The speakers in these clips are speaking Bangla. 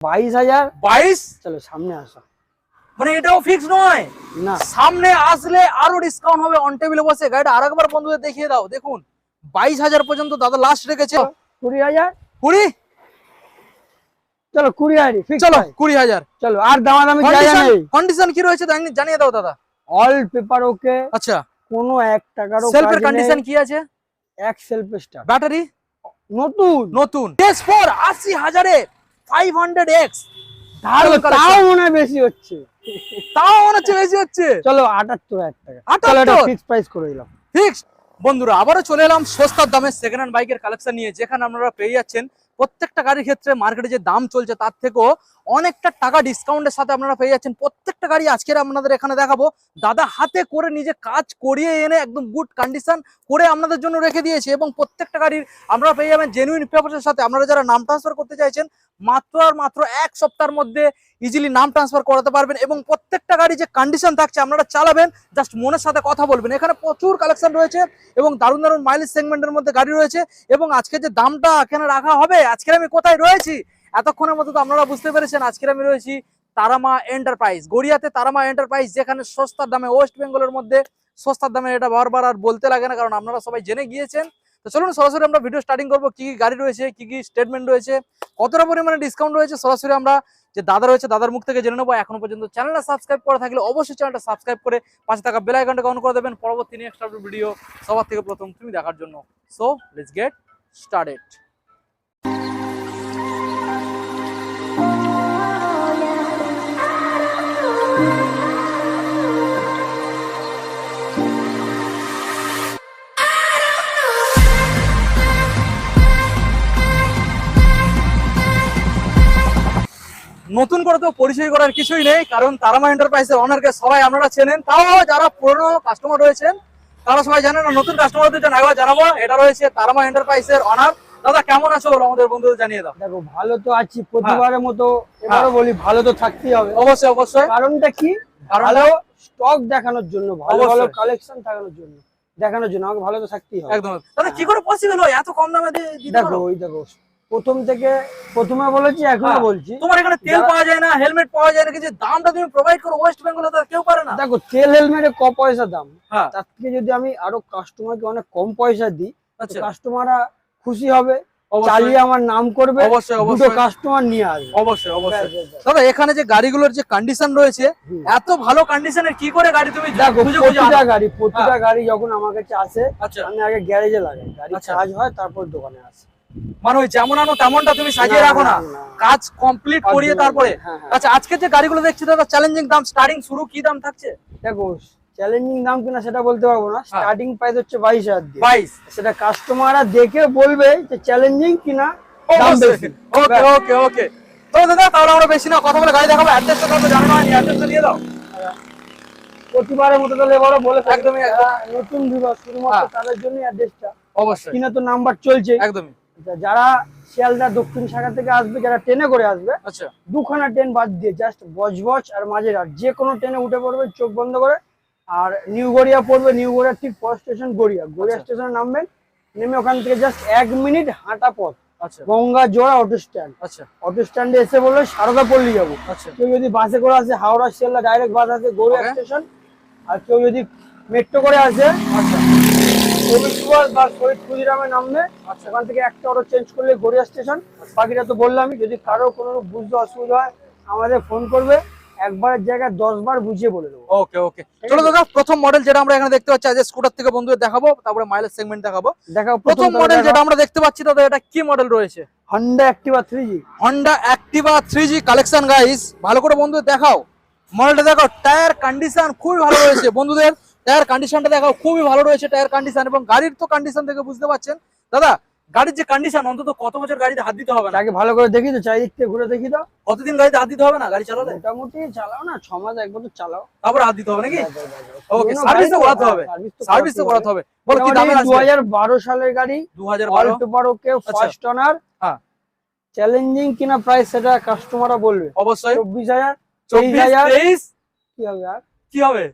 বাইশ হাজার। বাইশ? চলো সামনে আসো। মানে এটাও ফিক্স নয়। না। সামনে আসলে আরও ডিসকাউন্ট হবে অন টেবিলে বসে। গাড়িটা আরেকবার বন্ধুদের দেখিয়ে দাও দেখুন। বাইশ হাজার পর্যন্ত দাদা লাস্ট রেখেছে। কুড়ি হাজার। কুড়ি? চলো কুড়ি হাজার চলো কুড়ি হাজার। চলো আর জায়গা নেই? কন্ডিশন কি রয়েছে জানিয়ে দাও দাদা। অল পেপার ওকে আচ্ছা। কোনো এক সেলফের কন্ডিশন কি আছে? এক সেলফ স্টার ব্যাটারি নতুন। নতুন। এস ফোর আশি হাজারে। ফাইভ হান্ড্রেড এক্স চলো, তাও মনে হয় বেশি হচ্ছে। তাও মনে হচ্ছে বেশি হচ্ছে? চলো আটাত্তর হাজার টাকা। চলো এটা 78? ফিক্স প্রাইস করে দিলাম। ফিক্সড বন্ধুরা আবারও চলে এলাম সস্তার দামে সেকেন্ড হ্যান্ড বাইকের কালেকশন নিয়ে যেখানে আপনারা পেয়ে যাচ্ছেন প্রত্যেকটা গাড়ির ক্ষেত্রে মার্কেটে যে দাম চলছে তার থেকেও অনেকটা টাকা ডিসকাউন্টের সাথে আপনারা পেয়ে যাচ্ছেন। প্রত্যেকটা গাড়ি আজকের আপনাদের এখানে দেখাবো। দাদা হাতে করে নিজে কাজ করিয়ে এনে একদম গুড কন্ডিশন করে আপনাদের জন্য রেখে দিয়েছে এবং প্রত্যেকটা গাড়ির আপনারা পেয়ে যাবেন জেনুইন পেপারের সাথে। আপনারা যারা নাম ট্রান্সফার করতে চাইছেন মাত্র আর মাত্র এক সপ্তাহের মধ্যে ইজিলি নাম ট্রান্সফার করাতে পারবেন এবং প্রত্যেকটা গাড়ি যে কন্ডিশন থাকছে, আপনারা চালাবেন জাস্ট মনের সাথে কথা বলবেন। এখানে প্রচুর কালেকশন রয়েছে এবং দারুণ দারুণ মাইলেজ সেগমেন্টের মধ্যে গাড়ি রয়েছে এবং আজকে যে দামটা এখানে রাখা হবে আজকে আমি কোথায় রয়েছি? এতক্ষণের মধ্যে তো আপনারা বুঝতে পেরেছেন, আজকের আমি রয়েছি তারামা এন্টারপ্রাইজ গড়িয়াতে তারামা এন্টারপ্রাইজ যেখানে সস্তার দামে ওয়েস্ট বেঙ্গলের মধ্যে সস্তার দামে এটা বারবার আর বলতে লাগে না, কারণ আপনারা সবাই জেনে গিয়েছেন। তো চলুন সরাসরি আমরা ভিডিও স্টার্টিং করব, কি কি গাড়ি রয়েছে, কি কি স্টেটমেন্ট রয়েছে, কতটা পরিমাণে ডিসকাউন্ট রয়েছে সরাসরি আমরা যে দাদা রয়েছে দাদার মুখ থেকে জেনে নেব। এখনও পর্যন্ত চ্যানেলটা সাবস্ক্রাইব করা থাকলে অবশ্যই চ্যানেলটা সাবস্ক্রাইব করে পাশে থাকা বেল আইকনটা অন করে দেবেন। পরবর্তী নেক্সট ভিডিও সবার থেকে প্রথম তুমি দেখার জন্য। সো লেটস গেট স্টার্টেড নতুন করে তো পরিচয় করার কিছুই নেই কারণ তারামা এন্টারপ্রাইজের অনারকে সবাই আপনারা চেনেন। তাও যারা পুরনো কাস্টমার রয়েছেন তারা সবাই জানেন না নতুন কাস্টমারদের জন্য একবার জানাব এটা রয়েছে তারামা এন্টারপ্রাইজের অনার দাদা কেমন আছো? আমাদের বন্ধুদের জানিয়ে দাও। দেখো ভালো তো আছি প্রতিবারের মতো এবারও বলি ভালো তো থাকতেই হবে। অবশ্যই অবশ্যই। কারণটা কি? ভালো স্টক দেখানোর জন্য ভালো ভালো কালেকশন দেখানোর জন্য দেখানোর জন্য আমাকে ভালো তো থাকতেই হবে। একদম। দাদা কি করে পসিবল হয়? এত কম দামে দিয়ে দেখো ওই দেখো প্রথম থেকে প্রথমে বলেছি এখনও হ্যাঁ। বলছি। তোমার এখানে তেল পাওয়া যায় না হেলমেট পাওয়া যায় না কিন্তু দামটা তুমি প্রোভাইড করো ওয়েস্ট বেঙ্গলে তো কেউ পারে না। দেখো তেল হেলমেটে ক পয়সা দাম। হ্যাঁ। তার থেকে যদি আমি আরও কাস্টমারকে অনেক কম পয়সা দিই আচ্ছা। কাস্টমাররা খুশি হবে চালিয়ে আমার নাম করবে দুটো কাস্টমার নিয়ে আসবে। অবশ্যই অবশ্যই। দাদা এখানে যে গাড়িগুলোর যে কন্ডিশন রয়েছে এত ভালো কন্ডিশনের কি করে গাড়ি তুমি দেখো প্রতিটা গাড়ি প্রতিটা গাড়ি যখন আমার কাছে আসে আচ্ছা। আমি আগে গ্যারেজে লাগাই। গাড়ি আচ্ছা। হয় তারপর দোকানে আসে। মানে ওই যেমন আনো তেমনটা তুমি সাজিয়ে রাখো না। কাজ কমপ্লিট করিয়ে তারপরে। হ্যাঁ, হ্যাঁ। আচ্ছা আজকে যে গাড়িগুলো দেখছি দাদা চ্যালেঞ্জিং দাম স্টার্টিং শুরু কি দাম থাকছে? দেখো চ্যালেঞ্জিং দাম কিনা সেটা বলতে পারব না। হ্যাঁ। স্টার্টিং প্রাইস হচ্ছে বাইশ হাজার বাইশ। সেটা কাস্টমাররা দেখে বলবে যে চ্যালেঞ্জিং কিনা দাম বেশি। ওকে ওকে ওকে। তো দাদা তাহলে আমরা বেশি না কথা বলে গাড়ি দেখাবো। অ্যাড্রেসটা তো জানো না অ্যাড্রেসটা দিয়ে দাও। প্রতিবারের মতো তাহলে এবারও বলে একদমই, নতুন বিভাগ শুধুমাত্র হ্যাঁ। তাদের জন্য অ্যাড্রেসটা অবশ্যই। কিনা তো নাম্বার চলছে। একদমই। যারা শিয়ালদা দক্ষিণ শাখা থেকে আসবে যারা ট্রেনে করে আসবে আচ্ছা। দুখানা ট্রেন বাদ দিয়ে জাস্ট বজবজ আর মাঝের আর যে কোনো ট্রেনে উঠে পড়বে চোখ বন্ধ করে। আর নিউ গড়িয়া পড়বে নিউ গড়িয়া ঠিক ফার্স্ট স্টেশন গড়িয়া। গড়িয়া। স্টেশনে নামবেন নেমে ওখান থেকে জাস্ট এক মিনিট হাঁটা পথ। আচ্ছা। গঙ্গা জোড়া অটো স্ট্যান্ড আচ্ছা। অটো স্ট্যান্ডে এসে বলবে সারদা পল্লী যাব। আচ্ছা। কেউ যদি বাসে করে আসে হাওড়া শিয়ালদা ডাইরেক্ট বাস আছে গড়িয়া স্টেশন আর কেউ যদি মেট্রো করে আসে আচ্ছা। সুভাষ বা শহীদ আচ্ছা ওখান থেকে একটা অটো চেঞ্জ করলে গড়িয়া স্টেশন বাকিটা তো বললামই যদি কারও কোনো বুঝতে অসুবিধা হয় আমাদের ফোন করবে। একবারের জায়গায় দশ বার বুঝিয়ে বলে দেবো। ওকে ওকে চলো দাদা প্রথম মডেল যেটা আমরা এখানে দেখতে পাচ্ছি আজ স্কুটার থেকে বন্ধুদের দেখাবো তারপরে মাইলেজ সেগমেন্ট দেখাবো। দেখা প্রথম মডেল যেটা আমরা দেখতে পাচ্ছি দাদা এটা কি মডেল রয়েছে? Honda Activa three G Honda Activa three G collection guys ভালো করে বন্ধুদের দেখাও। মডেলটা দেখো টায়ার কন্ডিশন খুবই ভালো রয়েছে। বন্ধুদের টায়ার কন্ডিশনটা দেখাও খুবই ভালো রয়েছে টায়ার কন্ডিশন এবং গাড়ির তো কন্ডিশন থেকে বুঝতে পারছেন। দাদা গাড়ির যে কন্ডিশন অন্তত কত বছর গাড়িতে হাত দিতে হবে না? তাকে ভালো করে দেখি তো চারিদিক থেকে ঘুরে দেখি তো কতদিন গাড়িতে হাত দিতে হবে না? গাড়ি চালালে? মোটামুটি চালাও না ছ মাস এক বছর চালাও। তারপরে হাত দিতে হবে নাকি? ওকে পুরোনো সার্ভিস তো করাতে হবে। সার্ভিস তো করাতে হবে। বলো কি দামে দু হাজার বারো সালের গাড়ি দু হাজার অল বারো পেপার ওকে ফার্স্ট অনার হ্যাঁ। চ্যালেঞ্জিং কিনা প্রাইস সেটা কাস্টমাররা বলবে। অবশ্যই। চব্বিশ হাজার তেইশ চব্বিশ হাজার। তেইশ? কি হবে আর? কি হবে?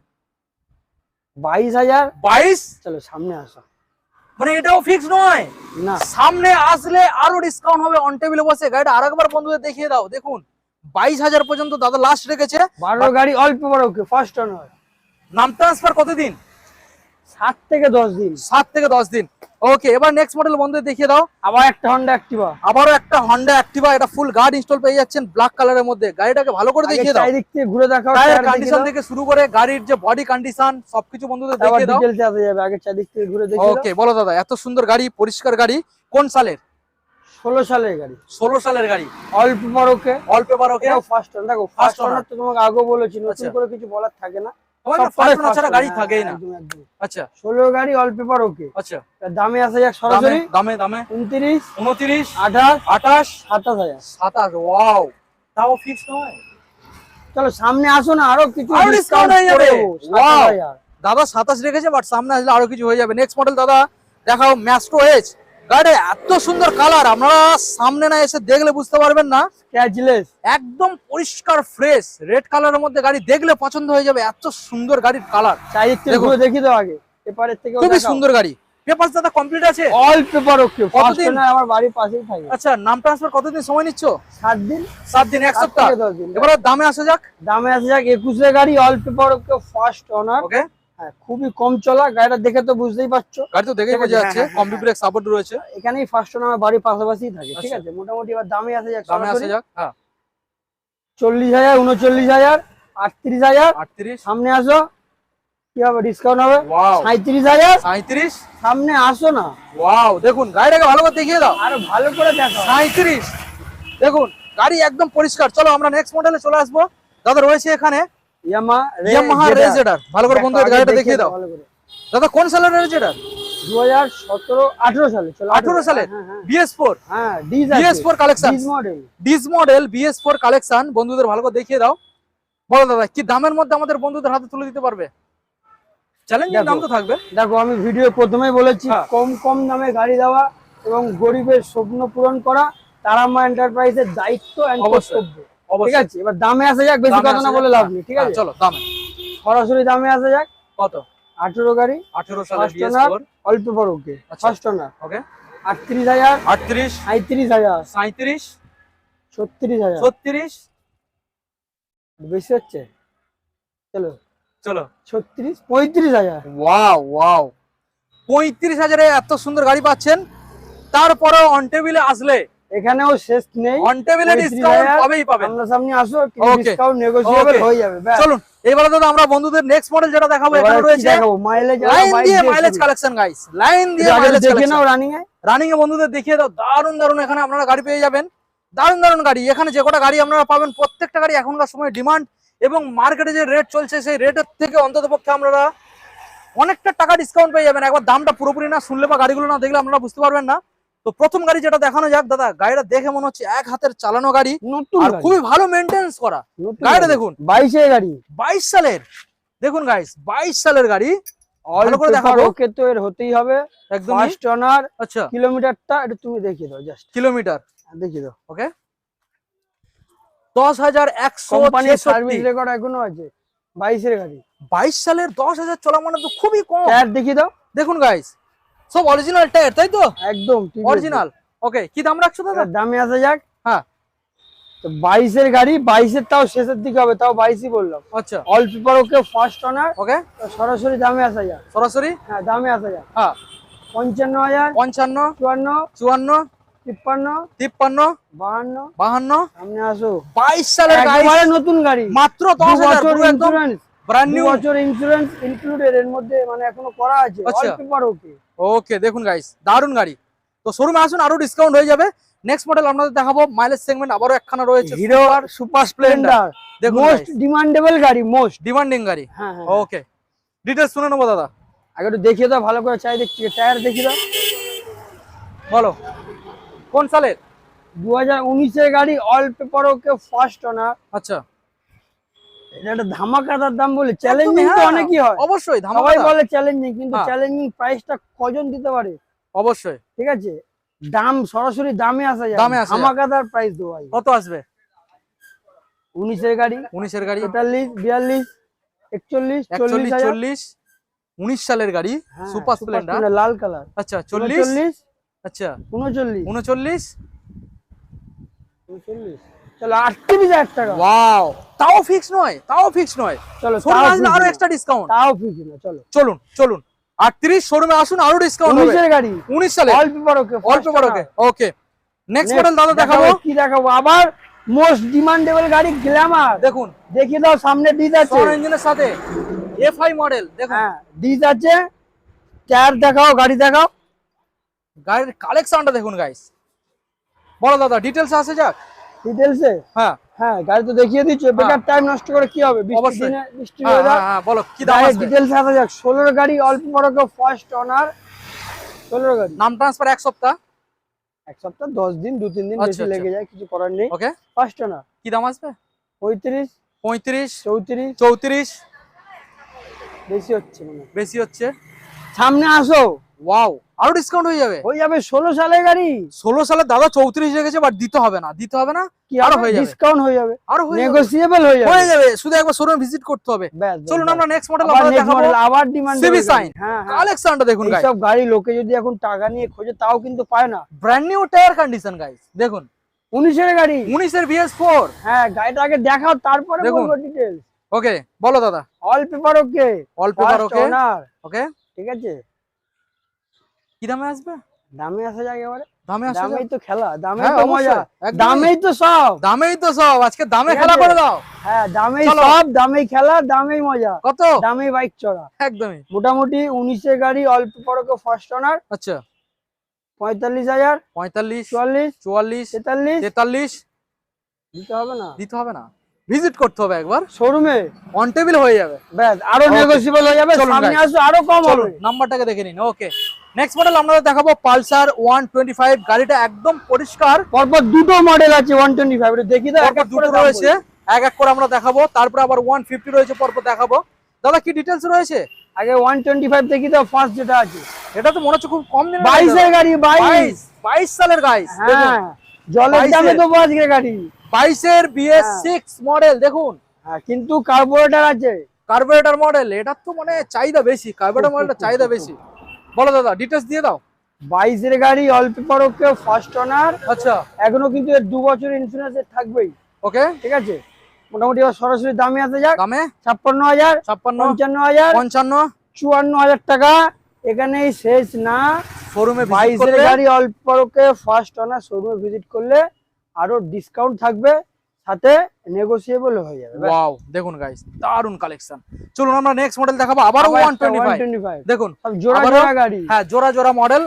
বাইশ হাজার। বাইশ? চলো সামনে আসো। মানে এটাও ফিক্স নয়? না। সামনে আসলে আরও ডিসকাউন্ট হবে অন টেবিলে বসে। গাড়িটা আরেকবার বন্ধুদের দেখিয়ে দাও দেখুন। বাইশ হাজার পর্যন্ত দাদা লাস্ট রেখেছে। বারো গাড়ি অল্প বড় ফার্স্ট টার্ন হয় নাম ট্রান্সফার কতদিন? সাত থেকে দশ দিন। সাত থেকে দশ দিন। ওকে এবার নেক্সট মডেল বন্ধুদের দেখিয়ে দাও। আবার একটা হন্ডা অ্যাক্টিভা আবারও একটা হন্ডা অ্যাক্টিভা এটা ফুল গার্ড ইনস্টল পেয়ে যাচ্ছেন ব্ল্যাক কালারের মধ্যে। গাড়িটাকে ভালো করে দেখিয়ে দাও। চারিদিক থেকে ঘুরে দেখাও টায়ার কন্ডিশন থেকে শুরু করে গাড়ির যে বডি কন্ডিশন সবকিছু বন্ধুদের দেখিয়ে দাও। ডিটেলস আসা যাবে আগে চারিদিক থেকে ঘুরে দেখিয়ে ওকে বলো দাদা এত সুন্দর গাড়ি পরিষ্কার গাড়ি কোন সালের? ষোলো সালের গাড়ি। ষোলো সালের গাড়ি। অল্প বড় ওকে অল্প এবার ওকে ফার্স্ট দেখো ফার্স্ট। অনার তো তোমাকে আগেও বলেছি নতুন আচ্ছা। করে কিছু বলার থাকে না। তোমার সব কটাই ফার্স্ট ছাড়া first গাড়ি থাকেই না। একদম, একদম। আচ্ছা। ষোলো গাড়ি অল্প পেপার ওকে আচ্ছা দামে আসা যাক সরাসরি। দামে দামে। উনত্রিশ উনত্রিশ আঠাশ আঠাশ সাতাশ হাজার। সাতাশ ওয়াও তাও ফিক্স নয়? চলো সামনে আসো না আরও কিছু ডিসকাউন্ট যাবে। দাদা সাতাশ রেখেছে বাট সামনে আসলে আরও কিছু হয়ে যাবে। নেক্সট মডেল দাদা দেখাও ম্যাস্ট্রো এজ গাড়ি এত সুন্দর কালার আপনারা সামনে না এসে দেখলে বুঝতে পারবেন না। একদম পরিষ্কার ফ্রেশ রেড কালারের মধ্যে গাড়ি দেখলে পছন্দ হয়ে যাবে এত সুন্দর গাড়ির কালার দেখি দাও আগে থেকে খুবই সুন্দর গাড়ি। পেপার দাদা কমপ্লিট আছে? অল পেপার ওকে ফার্স্ট কতদিন? আমার বাড়ির পাশেই থাকে। আচ্ছা নাম ট্রান্সফার কতদিন সময় নিচ্ছ? সাত দিন। সাত দিন সপ্তাহ। এবারে দামে আসা যাক। দামে আসা যাক একুশের গাড়ি all paper okay first owner okay খুবই কম চলা গাড়িটা দেখে তো বুঝতেই পারছ। গাড়ি তো দেখেই বোঝা যাচ্ছে হ্যাঁ, হ্যাঁ, ব্রেক সাপোর্ট রয়েছে। এখানেই ফার্স্ট আমার বাড়ির পাশাপাশি থাকে ঠিক আচ্ছা। আছে? মোটামুটি এবার দামে আসা যাক দামে আসা যাক হ্যাঁ। চল্লিশ হাজার উনচল্লিশ হাজার আটত্রিশ হাজার। আটত্রিশ। সামনে আসো। কি হবে ডিসকাউন্ট হবে? সাঁত্রিশ হাজার। সাঁত্রিশ সামনে আসো না। ওয়াও দেখুন গাড়িটাকে ভালো করে দেখিয়ে দাও। আরও ভালো করে দেখো। সাঁত্রিশ দেখুন গাড়ি একদম পরিষ্কার। চলো আমরা নেক্সট মডেলে চলে আসব। দাদা রয়েছে এখানে। ইয়ামাহা রেজেডার ভালো করে বন্ধু গাড়িটা দেখিয়ে দাও। দাদা কোন সালের রেজেডার দু হাজার সতেরো আঠেরো সালে চলো আঠারো। সালে? হ্যাঁ BS four disc BS four collection disc model disc model BS collection বন্ধুদের ভালো করে দেখিয়ে দাও। বলো দাদা কি দামের মধ্যে আমাদের বন্ধুদের হাতে তুলে দিতে পারবে? চ্যালেঞ্জিং। দাম তো থাকবে। দেখো আমি ভিডিও প্রথমেই বলেছি হ্যাঁ। কম কম দামে গাড়ি দেওয়া এবং গরিবের স্বপ্ন পূরণ করা তারামা এন্টারপ্রাইজের দায়িত্ব অবশ্যই, ঠিক আছে এবার দামে আসা যাক বেশি কথা না বলে লাভ নেই ঠিক হ্যাঁ, আছে? চলো দামে। সরাসরি দামে আসা যাক। কত? আঠেরো গাড়ি আঠেরো সালে ফার্স্ট বিএস ওনার ফোর অল্প বড় ওকে আচ্ছা। ওকে। আটত্রিশ হাজার আটত্রিশ। সাঁত্রিশ হাজার সাঁত্রিশ ছত্রিশ হাজার। ছত্রিশ। বেশি হচ্ছে? চলো। চলো। ছত্রিশ পঁয়ত্রিশ হাজার। Wow wow. পঁয়ত্রিশ হাজারে এত সুন্দর গাড়ি পাচ্ছেন। তারপরে অন টেবিলে আসলে এখানেও শেষ নেই। অন টেবিলে ডিসকাউন্ট পাবেই পাবেন। সামনাসামনি আসো ডিসকাউন্ট হয়ে যাবে চলুন এবারে দাদা আমরা বন্ধুদের নেক্সট মডেল যেটা দেখাবো এখানে রয়েছে দেখাবো? মাইলেজ লাইন দিয়ে মাইলেজ কালেকশন গাইস লাইন দিয়ে মাইলেজ দেখে নাও রানিং এ। রানিং এ বন্ধুদের দেখিয়ে দাও। দারুণ দারুণ এখানে আপনারা গাড়ি পেয়ে যাবেন। দারুণ দারুণ গাড়ি। এখানে যে কটা গাড়ি আপনারা পাবেন প্রত্যেকটা গাড়ি এখনকার সময় ডিমান্ড এবং মার্কেটে যে রেট চলছে সেই রেটের থেকে অন্তত পক্ষে আপনারা অনেকটা টাকা ডিসকাউন্ট পেয়ে যাবেন। একবার দামটা পুরোপুরি না শুনলে বা গাড়িগুলো না দেখলে আপনারা বুঝতে পারবেন না। তো প্রথম গাড়ি যেটা দেখানো যাক দাদা গাড়িটা দেখে মনে হচ্ছে এক হাতের চালানো গাড়ি নতুন আর খুবই ভালো মেনটেন্স করা। গাড়িটা দেখুন। বাইশে গাড়ি। বাইশ সালের। দেখুন গাইস বাইশ সালের গাড়ি। ভালো করে দেখাবো। ওকে তো এর হতেই হবে। একদম ফার্স্ট অনার আচ্ছা। কিলোমিটারটা এটা তুমি দেখিয়ে দাও জাস্ট কিলোমিটার দেখিয়ে দাও। ওকে দশ হাজার একশো সার্ভিস রেকর্ড এখনও আছে। বাইশের গাড়ি। বাইশ সালের দশ হাজার চলা মানে তো খুবই কম। দেখিয়ে দাও। দেখুন গাইস সব অরিজিনাল টায়ার তাই তো? একদম অরিজিনাল ওকে কি দাম রাখছো দাদা? দামে আসা যাক। হ্যাঁ। বাইশের গাড়ি বাইশের তাও শেষের দিকে হবে তাও বাইশই বললাম। আচ্ছা। All paper okay first owner okay সরাসরি দামে আসা যাক। সরাসরি? হ্যাঁ দামে আসা যাক। হ্যাঁ। পঞ্চান্ন হাজার পঞ্চান্ন চুয়ান্ন চুয়ান্ন তিপ্পান্ন তিপ্পান্ন বাহান্ন। বাহান্ন। সামনে আসো বাইশ সালের গাড়ি। নতুন গাড়ি। মাত্র দশ হাজার ব্র্যান্ড নিউ বছর ইন্স্যুরেন্স ইনক্লুডেড এর মধ্যে মানে এখনও করা আছে অল। পেপার ওকে ওকে দেখুন গাইস দারুণ গাড়ি। তো শোরুমে আসুন আরও ডিসকাউন্ট হয়ে যাবে। নেক্সট মডেল আপনাদের দেখাবো মাইলেজ সেগমেন্ট আবারও একখানা রয়েছে। হিরো আর সুপার স্প্লেন্ডার দেখুন মোস্ট ডিমান্ডেবল গাড়ি মোস্ট ডিমান্ডিং গাড়ি। হ্যাঁ হ্যাঁ ওকে ডিটেলস শুনে নেব দাদা। আগে একটু দেখিয়ে দাও ভালো করে চাই দেখছি টায়ার দেখিয়ে দাও। বলো। কোন সালের? দু হাজার উনিশের গাড়ি all paper okay first owner আচ্ছা। এটা ধামাকাদার দাম বলে চ্যালেঞ্জিং তো হ্যাঁ, অনেকই হয়। অবশ্যই সবাই ধামাকা বলে চ্যালেঞ্জিং কিন্তু। চ্যালেঞ্জিং প্রাইসটা কজন দিতে পারে? অবশ্যই। ঠিক আছে? দাম সরাসরি দামে আসা যায়। দামে আসা ধামাকাদার প্রাইস দেবো কত আসবে? উনিশের গাড়ি। উনিশের গাড়ি। তেতাল্লিশ বিয়াল্লিশ একচল্লিশ চল্লিশ একচল্লিশ হাজার। চল্লিশ উনিশ সালের গাড়ি। হ্যাঁ, সুপার স্প্লেন্ডার। লাল কালার। আচ্ছা চল্লিশ। চল্লিশ আচ্ছা। উনচল্লিশ। উনচল্লিশ। উনচল্লিশ। চলো আটত্রিশ হাজার টাকা। ওয়াও। তাও ফিক্স নয় তাও ফিক্স নয়। চলো আরও এক্সট্রা ডিসকাউন্ট তাও ফিক্স না চলো। চলুন চলুন। আটত্রিশ শোরুমে আসুন আরও ডিসকাউন্ট হবে। গাড়ি। উনিশ সালে। অল্প বড় অল্প বড় ওকে নেক্সট মডেল দাদা দেখাবো কি দেখাবো। আবার মোস্ট ডিমান্ডেবল গাড়ি গ্ল্যামার দেখুন। দেখিয়ে দাও সামনে ডিজ আছে। ফ্রন্ট ইঞ্জিনের সাথে এফআই মডেল দেখুন। হ্যাঁ ডিজ আছে। টায়ার দেখাও গাড়ি দেখাও। গাড়ির কালেকশনটা দেখুন গাইস বলো দাদা ডিটেলস আসে যাক? ডিটেলসে হ্যাঁ। হ্যাঁ গাড়ি তো দেখিয়ে দিচ্ছ বেকার টাইম নষ্ট করে কি হবে? বৃষ্টি হ্যাঁ, হয়ে হ্যাঁ, হ্যাঁ, বলো কি দাম আসবে ডিটেলস আসা যাক ষোলোর গাড়ি অল্প ফার্স্ট অনার গাড়ি। নাম ট্রান্সফার এক সপ্তাহ? এক সপ্তাহ দশ দিন দু তিন দিন আচ্ছা, বেশি আচ্ছা। লেগে যায় কিছু করার নেই। ওকে ফার্স্ট অনার কি দাম আসবে? পঁয়ত্রিশ। পঁয়ত্রিশ। চৌত্রিশ। চৌত্রিশ। বেশি হচ্ছে মনে বেশি হচ্ছে? সামনে আসো। ওয়াও আরও ডিসকাউন্ট হয়ে যাবে। হয়ে যাবে ষোলো সালের গাড়ি। ষোলো সালে দাদা চৌত্রিশ রেখেছে বাট দিতে হবে না। দিতে হবে না কি আরও হয়ে যাবে। ডিসকাউন্ট হয়ে যাবে। আরও হয়ে যাবে। নেগোসিয়েবল হয়ে যাবে। হয়ে যাবে। শুধু একবার শোরুম ভিজিট করতে হবে। চলুন আমরা নেক্সট মডেল আবার দেখাবো। আবার ডিমান্ড সিভি সাইন হ্যাঁ হ্যাঁ। কালেকশনটা দেখুন গাইস এইসব গাড়ি লোকে যদি এখন টাকা নিয়ে খোঁজে তাও কিন্তু পায় না। Brand new tyre condition guys দেখুন। উনিশের গাড়ি। উনিশের বিএস ফোর হ্যাঁ গাড়িটা আগে দেখাও তারপরে। বলব ডিটেলস ওকে বলো দাদা। All paper okay all paper okay okay ঠিক আছে? কি দামে আসবে? দামে আসা এবারে দামে আসবে দামেই তো খেলা দামেই হ্যাঁ, তো মজা। দামেই তো সব। দামেই তো সব। আজকে দামে খেলা করে দাও। হ্যাঁ দামেই সব দামেই খেলা দামেই মজা। কত? দামেই বাইক চড়া। একদমই। মোটামুটি উনিশের গাড়ি অল্প পরকে ফার্স্ট অনার আচ্ছা। পঁয়তাল্লিশ হাজার। পঁয়তাল্লিশ চুয়াল্লিশ চুয়াল্লিশ তেতাল্লিশ। তেতাল্লিশ। দিতে হবে না। দিতে হবে না। ভিজিট করতে হবে একবার। শোরুমে। অন টেবিল হয়ে যাবে। ব্যাস আরও. নেগোসিয়েবল হয়ে যাবে। সামনে আসো আরও কম হবে। নাম্বারটাকে দেখে নিন। ওকে নেক্সট মডেল আমরা দেখাবো পালসার ওয়ান টোয়েন্টি ফাইভ গাড়িটা একদম পরিষ্কার। পরপর দুটো মডেল আছে ওয়ান টোয়েন্টি ফাইভ দেখি দুটো রয়েছে এক এক করে আমরা দেখাবো তারপরে আবার ওয়ান ফিফটি রয়েছে পরপর দেখাবো। দাদা কি ডিটেলস রয়েছে? আগে ওয়ান টোয়েন্টি ফাইভ দেখি তো ফার্স্ট যেটা আছে। এটা তো মনে হচ্ছে খুব কম দিনের বাইশের গাড়ি বাইশ। বাইশ সালের গাইস হ্যাঁ জলের দামে দেবো আজকে গাড়ি। বাইশের বিএস সিক্স মডেল দেখুন। হ্যাঁ কিন্তু কার্বোরেটার আছে। কার্বোরেটর মডেল এটা তো মানে চাহিদা বেশি কার্বোরেটর মডেলটা চাহিদা বেশি। বলো দাদা ডিটেলস দিয়ে দাও। বাইশের গাড়ি অল্প পরকে ফার্স্ট অনার আচ্ছা। এখনও কিন্তু এর দু বছর ইন্স্যুরেন্স থাকবেই। ওকে। ঠিক আছে? মোটামুটি এবার সরাসরি দামে আসা যাক। দামে? ছাপ্পান্ন হাজার ছাপ্পান্ন। পঞ্চান্ন হাজার পঞ্চান্ন। চুয়ান্ন হাজার টাকা। এখানেই শেষ না। শোরুমে বাইশের গাড়ি অল্প পরকে ফার্স্ট অনার শোরুমে ভিজিট করলে আরও ডিসকাউন্ট থাকবে। সাথে নেগোসিয়েবল হয়ে যাবে। ওয়াও দেখুন গাইস দারুণ কালেকশন চলুন আমরা নেক্সট মডেল দেখাবো আবার ওয়ান একটা টোয়েন্টি 125 দেখুন জোড়া জোড়া গাড়ি। হ্যাঁ জোড়া জোড়া model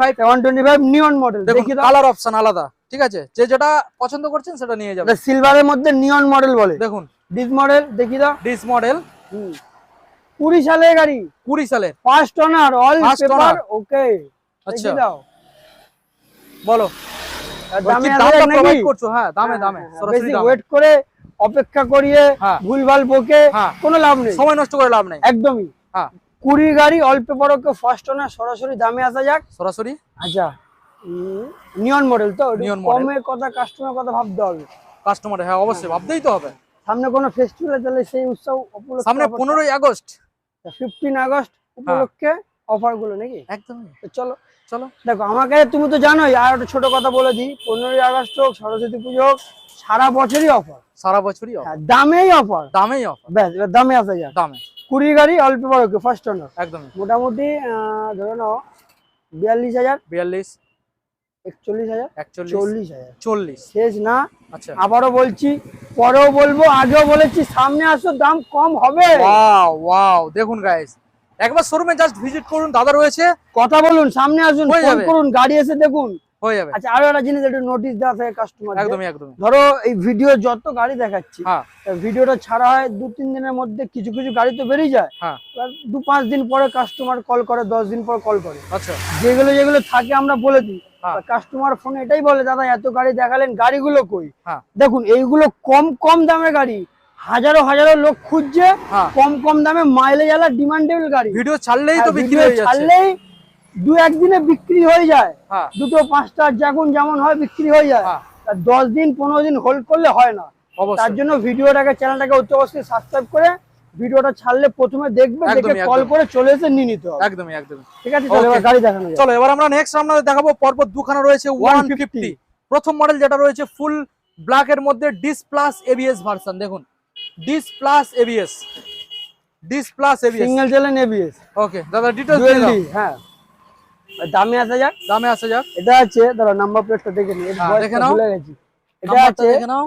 five one twenty neon model দেখি দাও কালার অপশন আলাদা ঠিক আছে? যে যেটা পছন্দ করছেন সেটা নিয়ে যাবেন। সিলভারের মধ্যে নিয়ন মডেল বলে। দেখুন। ডিস মডেল দেখি দাও ডিস মডেল হুম। কুড়ি সালের গাড়ি। কুড়ি সালের first owner all paper okay আচ্ছা। দাও। বলো। ওয়েট করে অপেক্ষা করিয়ে হ্যাঁ। ভুলভাল বকে হ্যাঁ। কোনো লাভ নেই। সময় নষ্ট করে লাভ নেই। একদমই। হ্যাঁ। কুড়ি গাড়ি অল্প পরকে ফার্স্ট অনার সরাসরি দামে আসা যাক। সরাসরি? আচ্ছা নিয়ন মডেল তো। কমের কথা কাস্টমার কথা ভাবতে হবে। কাস্টমার হ্যাঁ অবশ্যই ভাবতেই তো হবে। সামনে কোনো ফেস্টিভ্যাল তাহলে সেই উৎসব সামনে পনেরোই আগস্ট। ফিফটিন আগস্ট উপলক্ষে অফারগুলো নাকি? একদমই। তো চলো চলো। দেখো আমাকে তুমি তো জানোই আর একটা ছোট কথা বলে দিই পনেরোই আগস্ট হোক সরস্বতী পুজো হোক সারা বছরই অফার। সারা বছরই। হ্যাঁ দামেই অফার। দামেই অফার। ব্যাস এবার দামে আসা যায় দামে। কুড়ি গাড়ি অল্প বড় ফার্স্ট অনার একদমই। মোটামুটি ধরে নাও বিয়াল্লিশ হাজার। বিয়াল্লিশ। একচল্লিশ হাজার। চল্লিশ হাজার। চল্লিশ। শেষ না? আচ্ছা। আবারও বলছি পরেও বলব আগেও বলেছি সামনে আসো দাম কম হবে। ওয়াও ওয়াও দেখুন গাইস একবার শোরুমে জাস্ট ভিজিট করুন দাদা রয়েছে। কথা বলুন সামনে আসুন ফোন করুন গাড়ি এসে দেখুন। হয়ে যাবে। আচ্ছা আরও একটা জিনিস একটু নোটিশ দেওয়া থাকে কাস্টমার একদমই একদমই। ধরো এই ভিডিও যত গাড়ি দেখাচ্ছি হ্যাঁ। ভিডিওটা ছাড়া হয় দু তিন দিনের মধ্যে কিছু কিছু গাড়ি তো বেরিয়ে যায়। হ্যাঁ। দু পাঁচ দিন পরে কাস্টমার কল করে দশ দিন পর কল করে। আচ্ছা। যেগুলো যেগুলো থাকে আমরা বলে দিই। হ্যাঁ। কাস্টমার ফোনে এটাই বলে দাদা এত গাড়ি দেখালেন গাড়িগুলো কই? হ্যাঁ। দেখুন এইগুলো কম কম দামের গাড়ি। হাজারো হাজারো লোক খুঁজছে হ্যাঁ। কম কম দামে মাইলেজ আলা ডিমান্ডেবল গাড়ি। ভিডিও ছাড়লেই তো হ্যাঁ, বিক্রি হয়ে যাচ্ছে। ছাড়লেই দু একদিনে বিক্রি হয়ে যায়। হ্যাঁ। দুটো পাঁচটা যখন যেমন হয় বিক্রি হয়ে যায়। দশ দিন পনেরো দিন হোল্ড করলে হয় না। তার জন্য ভিডিওটাকে চ্যানেলটাকে অতি অবশ্যই সাবস্ক্রাইব করে ভিডিওটা ছাড়লে প্রথমে দেখবে দেখে কল করে চলে এসে নিয়ে নিতে হবে। একদমই একদমই। ঠিক আছে চলো এবার গাড়ি দেখানো যাক। চলো এবার আমরা নেক্সট আমরা দেখাবো পরপর দুখানা রয়েছে ওয়ান ফিফটি প্রথম মডেল যেটা রয়েছে ফুল ব্ল্যাক এর মধ্যে ডিস প্লাস এবিএস ভার্সন দেখুন। Disc plus ABS disc plus ABS single channel ABS okay দাদা ডিটেলস ডুয়েল ডি হ্যাঁ। দামে আসা যাক দামে আসা যাক এটা আছে ধরো নাম্বার প্লেটটা দেখে নিই হ্যাঁ, দেখে নাও। ভুলে গেছি। এটা আছে দেখে নাও।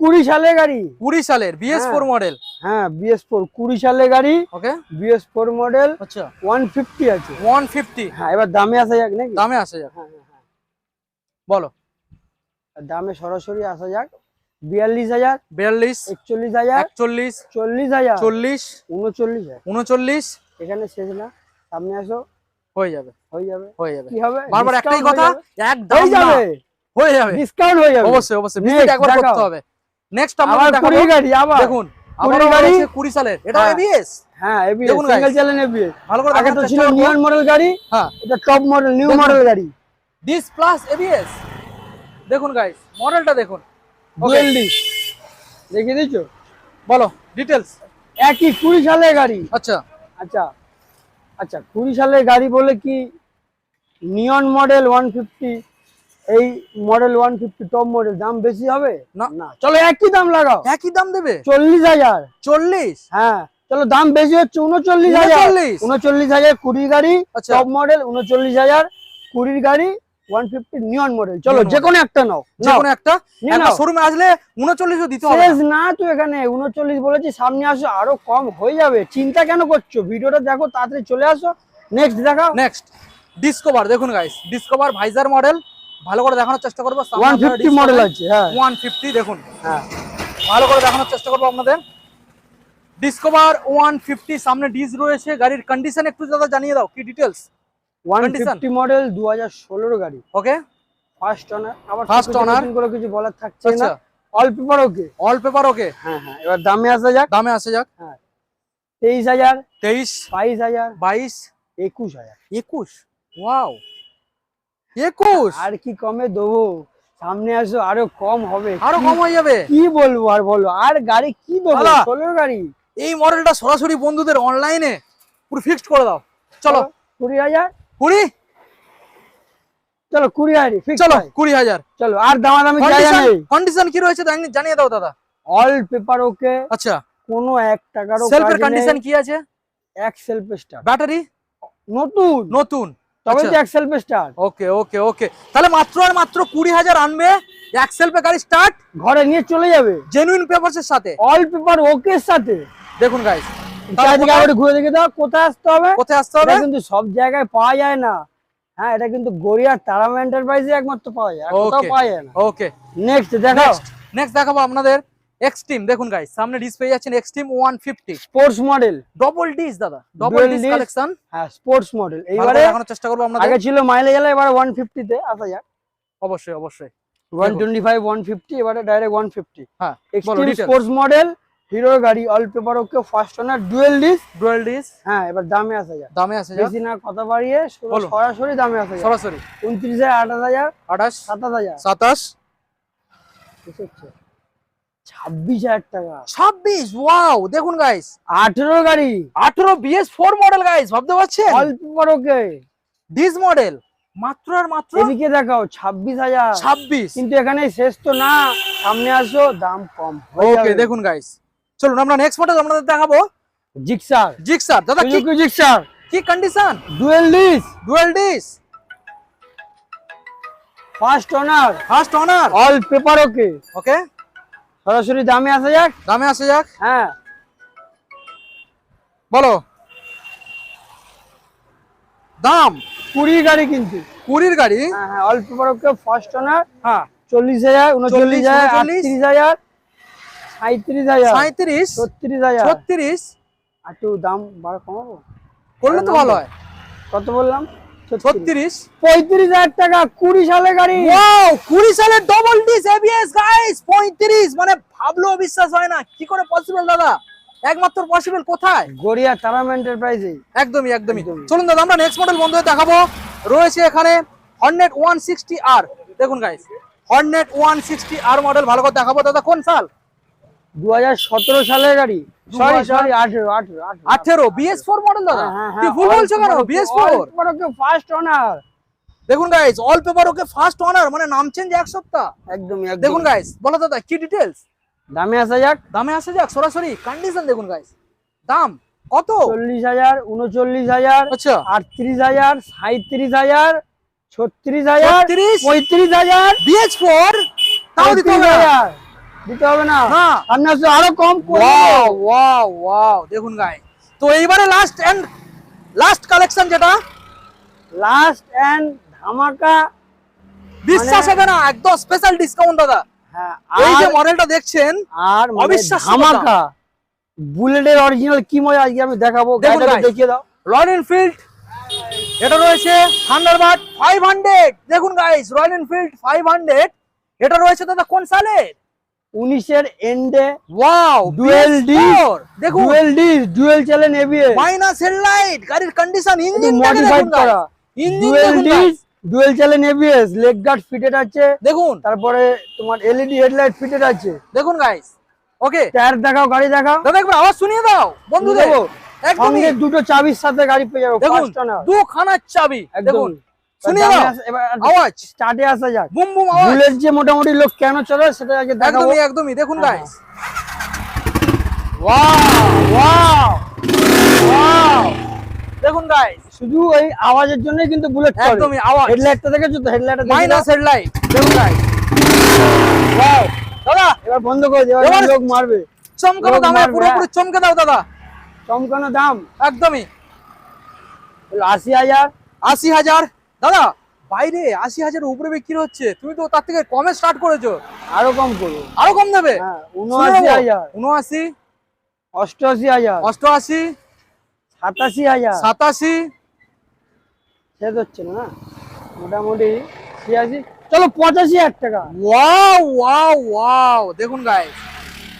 কুড়ি সালের গাড়ি। কুড়ি সালের বিএস ফোর মডেল হ্যাঁ। বিএস ফোর কুড়ি সালের গাড়ি। ওকে বিএস ফোর মডেল আচ্ছা। ওয়ান ফিফটি আছে। ওয়ান ফিফটি হ্যাঁ এবার দামে আসা যাক নাকি? দামে আসা যাক হ্যাঁ, হ্যাঁ, হ্যাঁ। বলো। দামে সরাসরি আসা যাক বিয়াল্লিশ হাজার বিয়াল্লিশ একচল্লিশ হাজার একচল্লিশ চল্লিশ হাজার চল্লিশ উনচল্লিশ উনচল্লিশ। এখানে শেষ না সামনে আসো। হয়ে যাবে। হয়ে যাবে। হয়ে যাবে। কি হবে? বারবার একটাই কথা হয়ে এক যাবে। হয়ে যাবে। হয়ে যাবে। ডিসকাউন্ট হয়ে যাবে। অবশ্যই অবশ্যই। ভিজিট একবার করতে হবে। নেক্সট আমরা দেখাবো। গাড়ি আবার। দেখুন গাড়ি। গাড়ি কুড়ি সালের। এটা হ্যাঁ। এবিএস? হ্যাঁ এবিএস। Single channel ABS. ভালো করে আগে তো ছিল নিয়ন মডেল গাড়ি হ্যাঁ। এটা টপ মডেল নিউ মডেল গাড়ি। Disc plus ABS. দেখুন গাইস মডেলটা দেখুন। ডুয়েল দিচ্ছ বলো ডিটেলস একই কুড়ি সালের গাড়ি। আচ্ছা। আচ্ছা আচ্ছা কুড়ি সালের গাড়ি বলে কি নিয়ন মডেল ওয়ান ফিফটি এই model one fifty top model দাম বেশি হবে? না। না চলো একই দাম লাগাও। একই দাম দেবে? চল্লিশ হাজার। চল্লিশ? হ্যাঁ চলো দাম বেশি হচ্ছে উনচল্লিশ হাজার। উনচল্লিশ। হাজার কুড়ির গাড়ি আচ্ছা। টপ মডেল উনচল্লিশ হাজার কুড়ির গাড়ি 150 নিয়ন মডেল চলো একটা নাও। একটা। আসলে 39 দিতে না। এখানে সামনে আসো আরও কম হয়ে যাবে। চিন্তা কেন করছ? দেখো তাড়াতাড়ি চলে আসো। নেক্সট নেক্সট দেখুন গাইস ভাইজার মডেল ভালো করে দেখানোর চেষ্টা হ্যাঁ। দেখুন। হ্যাঁ। ভালো করে দেখানোর চেষ্টা আপনাদের। সামনে ডিস রয়েছে। গাড়ির কন্ডিশন একটু জানিয়ে দাও কি ডিটেলস 150 মডেল 2016 এর গাড়ি। ওকে। ফার্স্ট ওনার আবার ফার্স্ট ওনার কোনো কিছু বলার থাকছে না। All paper okay all paper okay হ্যাঁ হ্যাঁ এবার দামে আসা যাক। দামে আসা যাক। হ্যাঁ 23000 23 22000 22 21000 21 ওয়াও 21 আর কি কমে দেবো? সামনে আসো আরও কম হবে। আরও কম হয়ে যাবে। কি বলব আর বলো? আর গাড়ি কি দেবো? 16 গাড়ি? এই মডেলটা সরাসরি বন্ধুদের অনলাইনে পুরো ফিক্সড করে দাও। চলো। 20000 কুড়ি? চলো কুড়ি হাজার চলো কুড়ি হাজার। চলো আর দামাদামি জায়গা কন্ডিশন কি রয়েছে জানিয়ে দাও দাদা। অল পেপার ওকে আচ্ছা। কোনো এক টাকারও সেলফের কন্ডিশন কি আছে? এক সেলফ স্টার ব্যাটারি নতুন। নতুন। তবে আচ্ছা। তো এক সেলফ স্টার ওকে ওকে ওকে তাহলে মাত্র আর মাত্র কুড়ি হাজার আনবে। এক সেলফে গাড়ি স্টার্ট ঘরে নিয়ে চলে যাবে। জেনুইন পেপারস এর সাথে। অল পেপার ওকে সাথে। দেখুন গাইস চারদিকে আবার ঘুরে দেখে দাও কোথায় আসতে হবে? কোথায় আসতে হবে? কিন্তু সব জায়গায় পাওয়া যায় না। হ্যাঁ এটা কিন্তু গড়িয়ার তারামা এন্টারপ্রাইজে একমাত্র পাওয়া যায় কোথাও পাওয়া যায় না। ওকে নেক্সট দেখাও। নেক্সট নেক্সট দেখাবো আপনাদের এক্সট্রিম দেখুন গাইস সামনে ডিস যাচ্ছেন Xtreme sports model double disc দাদা। ডবল ডিস কালেকশন হ্যাঁ স্পোর্টস মডেল এইবারে দেখানোর চেষ্টা করব আগে ছিল মাইলেজ এলে এবারে ওয়ান ফিফটিতে আসা যাক। অবশ্যই অবশ্যই। One twenty five one fifty এবারে ডাইরেক্ট ওয়ান ফিফটি হ্যাঁ এক্সট্রিম স্পোর্টস মডেল হিরোর গাড়ি all paper okay first owner dual disc dual disc হ্যাঁ এবার দামে আসা যাক দামে আসে যাক বেশি না কথা বাড়িয়ে সরাসরি দামে আসা যাক সরাসরি। উনত্রিশ হাজার আঠাশ হাজার আঠাশ। সাতাশ হাজার। সাতাশ। ছাব্বিশ হাজার টাকা। ছাব্বিশ ওয়াও দেখুন গাইস আঠেরো গাড়ি। আঠেরো বিএস ফোর মডেল গাইস ভাবতে পারছেন? All paper okay. Disc model মাত্র আর মাত্র? এদিকে দেখাও ছাব্বিশ হাজার। ছাব্বিশ। কিন্তু এখানে শেষ তো না সামনে আসো দাম কম। ওকে দেখুন গাইস চলুন আমরা নেক্সট মডেল আপনাদের দেখাবো। জিক্সার। জিক্সার দাদা কি জিক্সার। কি condition dual disc dual disc first owner first owner all paper okay okay সরাসরি দামে আসা যাক। দামে আসে যাক। হ্যাঁ। বলো। দাম? কুড়ি গাড়ি কিন্তু। কুড়ির গাড়ি? হ্যাঁ হ্যাঁ all paper okay first owner হ্যাঁ। চল্লিশ হাজার উনচল্লিশ হাজার 39, হাজার সাঁত্রিশ হাজার। সাঁত্রিশ ছত্রিশ হাজার। ছত্রিশ? একটু দাম বাড়া কমাবো? করলে তো ভালো হয়। কত বললাম? ছত্রিশ? ছত্রিশ পঁয়ত্রিশ হাজার টাকা কুড়ি সালে গাড়ি। কুড়ি সালের ডবল ডিস এবিএস গাইস পঁয়ত্রিশ। মানে ভাবলেও বিশ্বাস হয় না। কি করে পসিবল দাদা? একমাত্র পসিবল কোথায়? গড়িয়া তারাম এন্টারপ্রাইজে একদমই একদমই। চলুন দাদা আমরা নেক্সট মডেল বন্ধুদের দেখাবো। রয়েছে এখানে হর্নেট ওয়ান সিক্সটি আর দেখুন guys Hornet one sixty R model ভালো করে দেখাবো। দাদা কোন সাল? দু হাজার সতেরো সালের গাড়ি। সরি সরি আঠেরো আঠেরো আঠেরো। বিএস ফোর মডেল দাদা? হ্যাঁ, তুই ভুল বলছো কেন? বিএস ফোর ফার্স্ট ওনার দেখুন guys all paper okay first owner মানে নাম চেঞ্জ এক সপ্তাহ। একদম দেখুন গাইস বলো দাদা কি ডিটেলস দামে আসা যাক। দামে আসে যাক সরাসরি কন্ডিশন দেখুন গাইস দাম কত? চল্লিশ হাজার উনচল্লিশ হাজার আচ্ছা। আটত্রিশ হাজার সাঁত্রিশ হাজার ছত্রিশ হাজার 36 পঁয়ত্রিশ হাজার বিএচ ফোর তাও দিতে হাজার। দিতে হবে না। না। সামনে আসলে আরও কম ওয়াও ওয়াও ওয়াও দেখুন গাই তো এইবারে লাস্ট এন্ড লাস্ট কালেকশন যেটা? লাস্ট এন্ড ধামাকা বিশ্বাস হবে না একদম স্পেশাল ডিসকাউন্ট দাদা। হ্যাঁ এই যে মডেলটা দেখছেন আর মানে অবিশ্বাস্য ধামাকা বুলেটের অরিজিনাল কি মজা আজকে আমি দেখাবো। দেখিয়ে দাও। রয়্যাল এনফিল্ড এটা রয়েছে থান্ডারবার্ড ফাইভ হান্ড্রেড দেখুন guys Royal Enfield five hundred এটা রয়েছে দাদা কোন সালের? উনিশের এন্ডে ওয়াও disc, দেখুন। Dual dual channel ABS minus headlight গাড়ির কন্ডিশন ইঞ্জিন মডিফাইড করা। ইঞ্জিন ডুয়েল দেখুন dual channel ABS leg guard fitted আছে। দেখুন। তারপরে তোমার এলইডি হেডলাইট ফিটেড আছে। দেখুন গাইস ওকে টায়ার দেখাও গাড়ি দেখাও। দাদা একবার আওয়াজ শুনিয়ে দাও বন্ধু দেবো। একদমই। সঙ্গে দুটো চাবির সাথে গাড়ি পেয়ে যাব দেখুন পাঁচটা দু খানার চাবি দেখুন। শুনিয়ে দাও। আওয়াজ। স্টার্টে আসা যাক। বুম বুম আওয়াজ। বুলেট যে মোটামুটি লোক কেন চলে সেটা আগে দেখাবো। একদমই একদমই। দেখুন হ্যাঁ, গাইস ওয়াও ওয়াও ওয়াও। দেখুন গাইস শুধু এই আওয়াজের জন্য কিন্তু বুলেট চলে। একদমই আওয়াজ। হেডলাইটটা দেখেছ তো? হেডলাইটটা দেখে মাইনাস দাও। হেডলাইট দেখুন গাইস দাদা এবার বন্ধ করে দেওয়া লোক মারবে। চমকানো দামে পুরোপুরি চমকে দাও দাদা। চমকানো দাম। একদমই। আশি হাজার। আশি হাজার। দাদা বাইরে আশি হাজারের উপরে বিক্রি হচ্ছে। তুমি তো তার থেকে কমে স্টার্ট করেছ। আরও কম করব আরও কম দেবে? হ্যাঁ উনআশি হাজার। উনআশি? অষ্টআশি হাজার। অষ্টআশি? সাতাশি হাজার। সাতাশি? শেষ হচ্ছে না? মোটামুটি ছিয়াশি। চলো পঁচাশি হাজার টাকা। Wow wow wow. দেখুন গাইস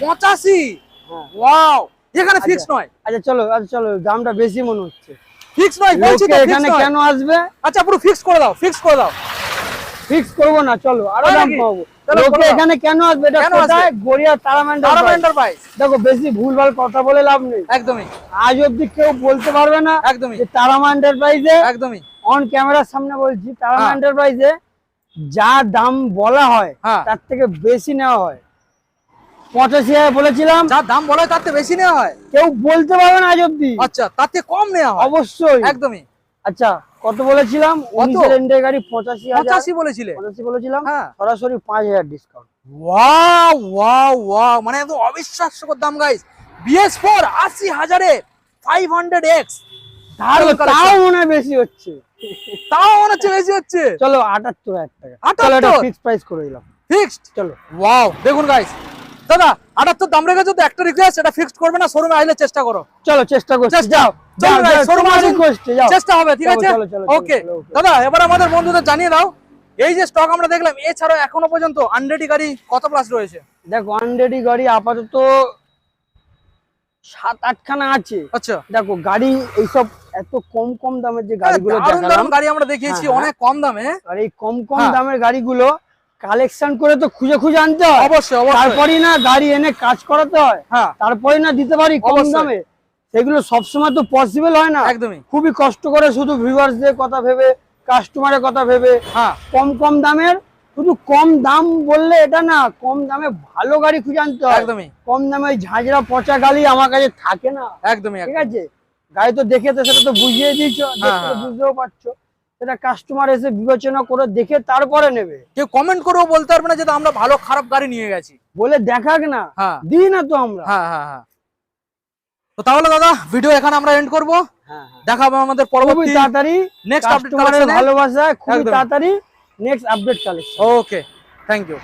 পঁচাশি? হ্যাঁ। ওয়াও। এখানে ফিক্স নয়। আচ্ছা চলো আচ্ছা চলো দামটা বেশি মনে হচ্ছে। ফিক্স নয় বলছি তো এখানে কেন আসবে? আচ্ছা পুরো ফিক্স করে দাও ফিক্স করে দাও। ফিক্স করব না চলো আরও দাম পাবো। লোকে এখানে কেন আসবে? এটা কোথায়? গড়িয়া তারামান্ডার দেখো বেশি ভুলভাল কথা বলে লাভ নেই। একদমই। আজ অব্দি কেউ বলতে পারবে না একদমই। যে তারামা এন্টারপ্রাইজে একদমই। অন ক্যামেরার সামনে বলছি তারামা হ্যাঁ। এন্টারপ্রাইজে যা দাম বলা হয় হ্যাঁ। তার থেকে বেশি নেওয়া হয়। পঁচাশি হাজার বলেছিলাম। যার দাম বলা তার থেকে বেশি নেওয়া হয়? কেউ বলতে পারবে না আজ অব্দি আচ্ছা তার থেকে কম নেওয়া হয়? অবশ্যই। একদমই। আচ্ছা কত বলেছিলাম? উনিশের গাড়ি পঁচাশি পঁচাশি বলেছিলে? পঁচাশি বলেছিলাম। হ্যাঁ। সরাসরি পাঁচ হাজার ডিসকাউন্ট ওয়াও ওয়াও মানে একদম অবিশ্বাস্যকর দাম গাইস বিএস ফোর আশি হাজারে ফাইভ হান্ড্রেড এক্স তাও মনে হয় বেশি হচ্ছে। তাও মনে হচ্ছে বেশি হচ্ছে। চলো আটাত্তর হাজার টাকা। চলো 78? এটা ফিক্স প্রাইস করে দিলাম। ফিক্সড চলো। ওয়াও দেখুন গাইস দাদা আটাত্তর দাম রেখেছো তো একটা রিকোয়েস্ট এটা ফিক্সড করবে না শোরুমে আইলে চেষ্টা করো। চলো চেষ্টা করছি চেষ্টা যাও হবে ঠিক আছে? ওকে দাদা এবার আমাদের বন্ধুদের জানিয়ে দাও এই যে স্টক আমরা দেখলাম এছাড়াও এখনও পর্যন্ত আনরেডি গাড়ি কত প্লাস রয়েছে? দেখো অলরেডি গাড়ি আপাতত সাত আটখানা আছে। আচ্ছা। দেখো গাড়ি এইসব এত কম কম দামের যে গাড়িগুলো দেখালাম দারুণ গাড়ি আমরা দেখিয়েছি হ্যাঁ, অনেক কম দামে। আর এই কম কম হ্যাঁ। দামের গাড়িগুলো কালেকশন করে তো খুঁজে খুঁজে আনতে হয়। অবশ্যই তারপরেই না গাড়ি এনে কাজ করাতে হয়। হ্যাঁ। তারপরে না দিতে পারি কম দামে। সেগুলো সবসময় তো পসিবল হয় না। একদমই। খুবই কষ্ট করে শুধু ভিউয়ার্সদের কথা ভেবে কাস্টমারের কথা ভেবে হ্যাঁ। কম কম দামের। শুধু কম দাম বললে এটা না কম দামে ভালো গাড়ি খুঁজে আনতে হয়। একদমই। কম দামে ওই ঝাঁঝরা পচা গাড়ি আমার কাছে থাকে না। একদমই ঠিক আছে? গাড়ি তো দেখে তো সেটা তো বুঝিয়ে তো হ্যাঁ। বুঝতেও পারছ। সেটা কাস্টমার এসে বিবেচনা করে দেখে তারপরে নেবে। কেউ কমেন্ট করেও বলতে পারবে না যে আমরা ভালো খারাপ গাড়ি নিয়ে গেছি। বলে দেখাক না হ্যাঁ। দিই না তো আমরা। হ্যাঁ হ্যাঁ হ্যাঁ। তো তাহলে দাদা ভিডিও এখানে আমরা এন্ড করব। হ্যাঁ, হ্যাঁ। দেখা হবে আমাদের পরবর্তী তাড়াতাড়ি নেক্সট আপডেট কালেকশন ভালোবাসা খুব তাড়াতাড়ি next update collection okay thank you